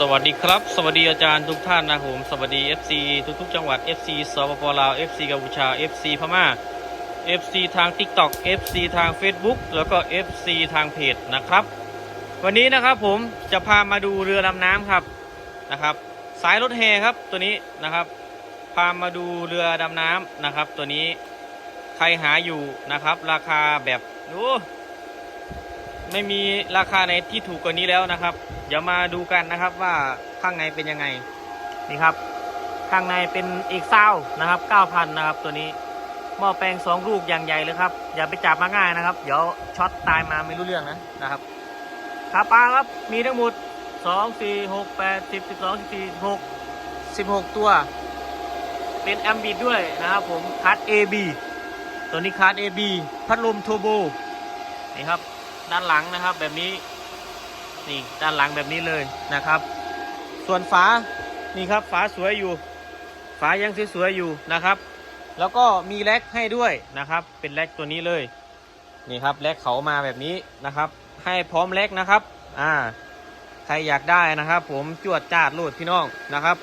สวัสดีครับ สวัสดีอาจารย์ทุกท่านนะผมสวัสดี FC ทุกๆจังหวัด FC สปปลาว FC กัมพูชา FC พม่า FC ทาง TikTok FC ทาง Facebook แล้วก็ FC ทางเพจนะครับ วันนี้นะครับผมจะพามาดูเรือดำน้ำครับนะครับ สายรถแห่ครับตัวนี้นะครับ พามาดูเรือดำน้ำนะครับ ตัวนี้ใครหาอยู่นะครับ ราคาแบบโอ้ ไม่มีราคาไหนที่ถูกกว่านี้แล้วนะครับ เดี๋ยวมาดูกันนะครับว่าข้างในเป็นยังไงนี่ครับ ข้างในเป็นอีกเศร้านะครับ9,000นะครับ ตัวนี้หม้อแปลงสองลูกอย่างใหญ่เลยครับ อย่าไปจับมาง่ายนะครับ เดี๋ยวช็อตตายมาไม่รู้เรื่องนะนะครับขาปลาครับมีทั้งหมด2 4 6 8 10 12 14 16 16ตัว เป็นแอมบิดด้วยนะครับผมคัส AB ตัวนี้คัส AB พัดลมโทโบนี่ครับ ด้านหลังนะครับแบบนี้นี่ด้านหลังแบบนี้เลยนะครับ ส่วนฝานี่ครับฝาสวยอยู่ ฝายังสวยๆอยู่นะครับ แล้วก็มีแร็กให้ด้วยนะครับ เป็นแร็กตัวนี้เลยนี่ครับแร็กเขามาแบบนี้นะครับ ให้พร้อมแร็กนะครับอ่าใครอยากได้นะครับ ผมจวดจาดโลดพี่น้องนะครับ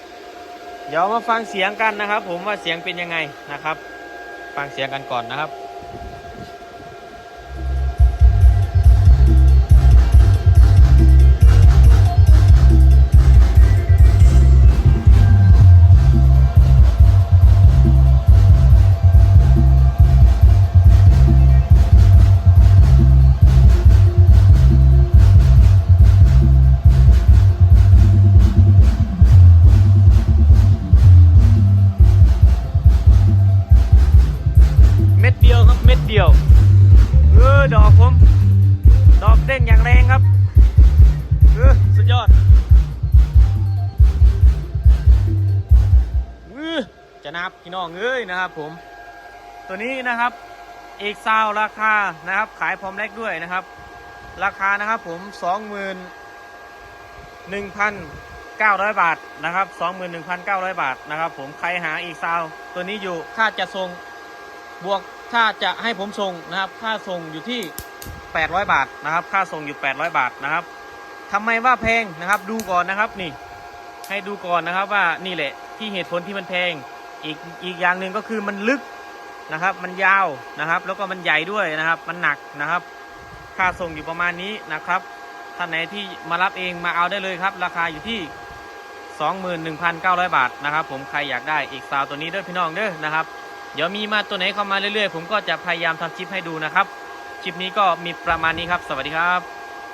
เดี๋ยวมาฟังเสียงกันนะครับ ผมว่าเสียงเป็นยังไงนะครับ ฟังเสียงกันก่อนนะครับ เดียว เออ ดอกผม ดอกเด้งอย่างแรงครับ เออ สุดยอดเออจะนับพี่น้องเอ้ยนะครับผม ตัวนี้นะครับเอกซาวราคานะครับ ขายพร้อมแรกด้วยนะครับ ราคานะครับผมสองหมื่นหนึ่งพันเก้าร้อยบาทนะครับสองหมื่นหนึ่งพันเก้าร้อยบาทนะครับ ผมใครหาอีกซาวตัวนี้อยู่ค่าจะส่ง บวกถ้าจะให้ผมส่งนะครับ ค่าส่งอยู่ที่ 800 บาทนะครับ ค่าส่งอยู่ 800 บาทนะครับทำไมว่าแพงนะครับ ดูก่อนนะครับนี่ ให้ดูก่อนนะครับว่านี่แหละที่เหตุผลที่มันแพง อีกอีกอย่างหนึ่งก็คือมันลึกนะครับ มันยาวนะครับ แล้วก็มันใหญ่ด้วยนะครับ มันหนักนะครับ ค่าส่งอยู่ประมาณนี้นะครับท่านไหนที่มารับเองมาเอาได้เลยครับ ราคาอยู่ที่21,900 บาทนะครับ ผมใครอยากได้อีกซาวตัวนี้เด้อพี่น้องเด้อนะครับ เดี๋ยวมีมาตัวไหนเข้ามาเรื่อยๆ ผมก็จะพยายามทำคลิปให้ดูนะครับคลิปนี้ก็มีประมาณนี้ครับ สวัสดีครับ